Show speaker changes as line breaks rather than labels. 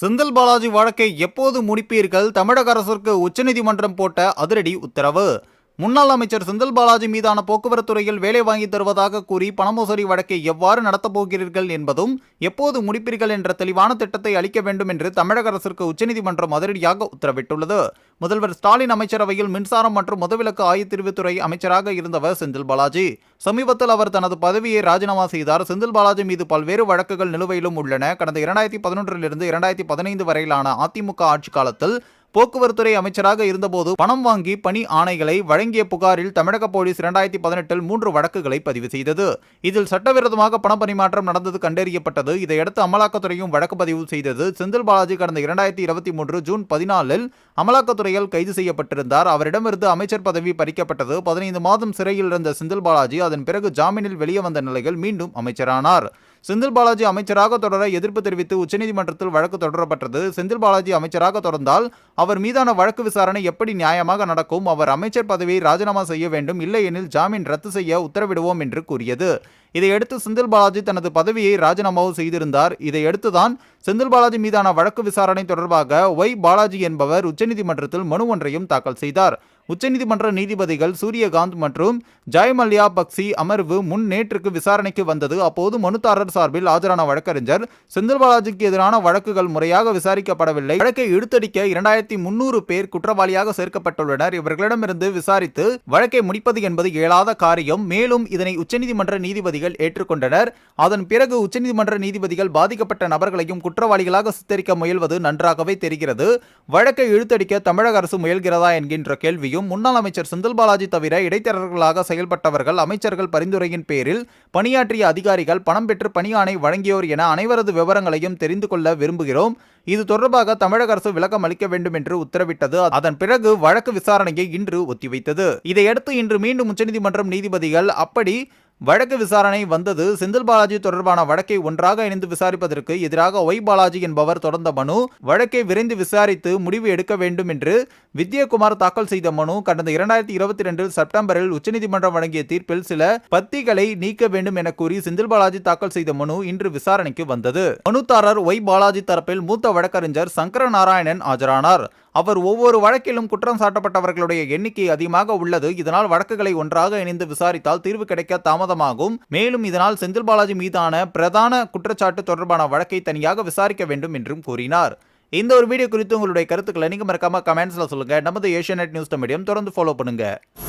செந்தில் பாலாஜி வழக்கை எப்போது முடிப்பீர்கள்? தமிழக அரசுக்கு உச்சநீதிமன்றம் போட்ட அதிரடி உத்தரவு. முன்னாள் அமைச்சர் செந்தில் பாலாஜி மீதான போக்குவரத்து துறையில் வேலை வாங்கி தருவதாக கூறி பணமோசடி வழக்கை எவ்வாறு நடத்தப் போகிறீர்கள் என்பதும் எப்போது முடிப்பீர்கள் என்ற தெளிவான திட்டத்தை அளிக்க வேண்டும் என்று தமிழக அரசிற்கு உச்சநீதிமன்றம் அதிரடியாக உத்தரவிட்டுள்ளது. முதல்வர் ஸ்டாலின் அமைச்சரவையில் மின்சாரம் மற்றும் மதுவிலக்கு ஆயத்தீர்வுத்துறை அமைச்சராக இருந்தவர் செந்தில் பாலாஜி. சமீபத்தில் அவர் தனது பதவியை ராஜினாமா செய்தார். செந்தில் பாலாஜி மீது பல்வேறு வழக்குகள் நிலுவையிலும் உள்ளன. கடந்த இரண்டாயிரத்தி பதினொன்றிலிருந்து இரண்டாயிரத்தி பதினைந்து வரையிலான அதிமுக ஆட்சி காலத்தில் போக்குவரத்துறை அமைச்சராக இருந்தபோது பணம் வாங்கி பணி ஆணைகளை வழங்கிய புகாரில் தமிழக போலீஸ் இரண்டாயிரத்தி பதினெட்டில் மூன்று வழக்குகளை பதிவு செய்தது. இதில் சட்டவிரோதமாக பண பரிமாற்றம் நடந்தது கண்டறியப்பட்டது. இதையடுத்து அமலாக்கத்துறையும் வழக்கு பதிவு செய்தது. செந்தில் பாலாஜி கடந்த இரண்டாயிரத்தி இருபத்தி மூன்று ஜூன் பதினாலில் அமலாக்கத்துறையால் கைது செய்யப்பட்டிருந்தார். அவரிடமிருந்து அமைச்சர் பதவி பறிக்கப்பட்டது. பதினைந்து மாதம் சிறையில் இருந்த செந்தில் பாலாஜி அதன் பிறகு ஜாமீனில் வெளியே வந்த நிலையில் மீண்டும் அமைச்சரானார். செந்தில் பாலாஜி அமைச்சராக தொடர எதிர்ப்பு தெரிவித்து உச்சநீதிமன்றத்தில் வழக்கு தொடரப்பட்டது. செந்தில் பாலாஜி அமைச்சராக தொடர்ந்தால் அவர் மீதான வழக்கு விசாரணை எப்படி நியாயமாக நடக்கும்? அவர் அமைச்சர் பதவியை ராஜினாமா செய்ய வேண்டும். இல்லையெனில் ஜாமீன் ரத்து செய்ய உத்தரவிடுவோம் என்று கூறியது. இதையடுத்து செந்தில் பாலாஜி தனது பதவியை ராஜினாமாவும் செய்திருந்தார். இதையடுத்துதான் செந்தில் பாலாஜி மீதான வழக்கு விசாரணை தொடர்பாக ஒய் பாலாஜி என்பவர் உச்சநீதிமன்றத்தில் மனு ஒன்றையும் தாக்கல் செய்தார். உச்சநீதிமன்ற நீதிபதிகள் சூரியகாந்த் மற்றும் ஜெயமல்யா பக்சி அமர்வு முன் நேற்றுக்கு விசாரணைக்கு வந்தது. அப்போது மனுதாரர் சார்பில் ஆஜரான வழக்கறிஞர் செந்தில் பாலாஜிக்கு எதிரான வழக்குகள் முறையாக விசாரிக்கப்படவில்லை. வழக்கை இழுத்தடிக்க இரண்டாயிரத்தி முன்னூறு பேர் குற்றவாளியாக சேர்க்கப்பட்டுள்ளனர். இவர்களிடமிருந்து விசாரித்து வழக்கை முடிப்பது என்பது இயலாத காரியம். மேலும் இதனை உச்சநீதிமன்ற நீதிபதிகள் ஏற்றுக்கொண்டனர். அதன் பிறகு உச்சநீதிமன்ற நீதிபதிகள் பாதிக்கப்பட்ட நபர்களையும் குற்றவாளிகளாக சித்தரிக்க முயல்வது நன்றாகவே தெரிகிறது. வழக்கை இழுத்தடிக்க தமிழக அரசு முயல்கிறதா என்கின்ற கேள்வியும் முன்னாள் அமைச்சர் செந்தில் பாலாஜி தவிர இடைத்தரகர்களாக செயல்பட்டவர்கள் அமைச்சர்கள் பரிந்துரையின் பேரில் பணியாற்றிய அதிகாரிகள் பணம் பெற்று பணியாணை வழங்கியோர் என அனைவரது விவரங்களையும் தெரிந்து கொள்ள விரும்புகிறோம். இது தொடர்பாக தமிழக அரசு விளக்கம் அளிக்க வேண்டும் என்று உத்தரவிட்டது. அதன் பிறகு வழக்கு விசாரணையை இன்று ஒத்திவைத்தது. இதையடுத்து இன்று மீண்டும் உச்சநீதிமன்றம் நீதிபதிகள் அப்படி வழக்கு விசாரணை வந்தது. செந்தில் பாலாஜி தொடர்பான வழக்கை ஒன்றாக இணைந்து விசாரிப்பதற்கு எதிராக ஒய் பாலாஜி என்பவர் தொடர்ந்த மனு வழக்கை விரைந்து விசாரித்து முடிவு எடுக்க வேண்டும் என்று வித்யகுமார் தாக்கல் செய்த மனு கடந்த இரண்டாயிரத்தி இருபத்தி ரெண்டில் செப்டம்பரில் உச்சநீதிமன்றம் வழங்கிய தீர்ப்பில் சில பத்திகளை நீக்க வேண்டும் என கூறி செந்தில் பாலாஜி தாக்கல் செய்த மனு இன்று விசாரணைக்கு வந்தது. மனுதாரர் ஒய் பாலாஜி தரப்பில் மூத்த வழக்கறிஞர் சங்கர நாராயணன் ஆஜரானார். அவர் ஒவ்வொரு வழக்கிலும் குற்றம் சாட்டப்பட்டவர்களுடைய எண்ணிக்கை அதிகமாக உள்ளது. இதனால் வழக்குகளை ஒன்றாக இணைந்து விசாரித்தால் தீர்வு கிடைக்க தாமதமாகும் மேலும் இதனால் செந்தில் பாலாஜி மீதான பிரதான குற்றச்சாட்டு தொடர்பான வழக்கை தனியாக விசாரிக்க வேண்டும் என்றும் கூறினார். இந்த ஒரு வீடியோ குறித்து உங்களுடைய கருத்துக்களை நீங்கள் மறக்காம கமெண்ட்ஸில் சொல்லுங்க. நமது ஏஷியா நியூஸ் மீடியம் தொடர்ந்து ஃபாலோ பண்ணுங்கள்